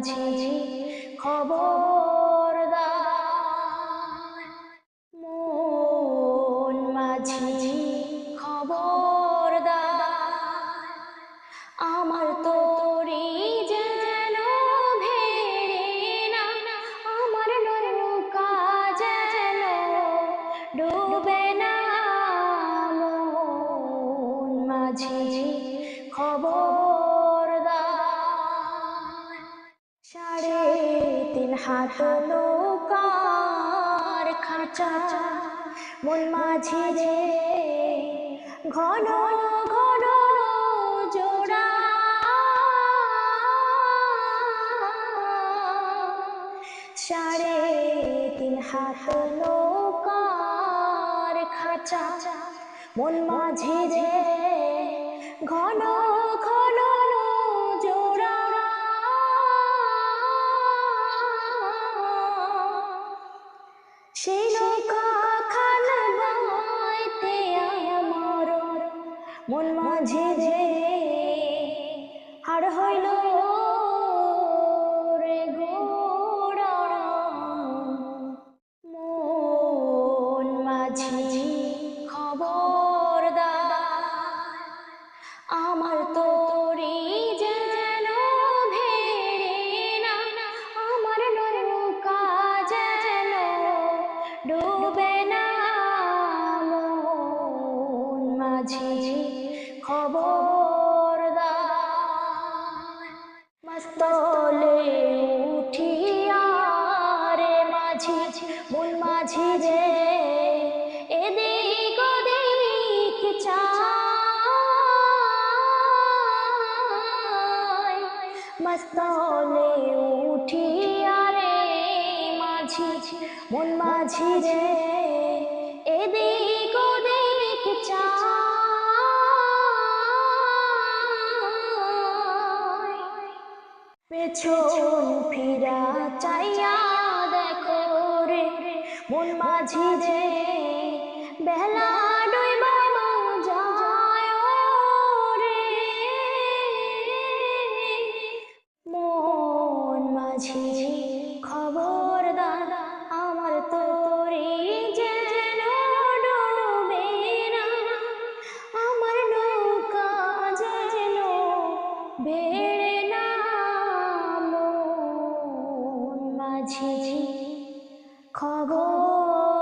মাঝি তিন হাত নৌকার খাঁচা, মন মাঝি রে ঘন ঘন জোড়া। সাড়ে তিন হাত নৌকার খাঁচা, মন মাঝি রে ঘন ঘন সেই নৌকা খান বাইতে আমার মন মাঝে যে হার হইল রে মাঝি খবর মস্তলে উঠিয়া রে মাঝি মন মাঝি রে, এদিক ওদিক মস্তলে উঠিয়া রে মাঝি মন মাঝি রে পেছন ফিরা চাইয়া দেখো রে, মন মাঝি রে বেলা ডুইবা যায় মন মাঝি খবর দাদা আমার তোরে যেন ডুবে না। আমার নৌকা যেন বেড়ে かご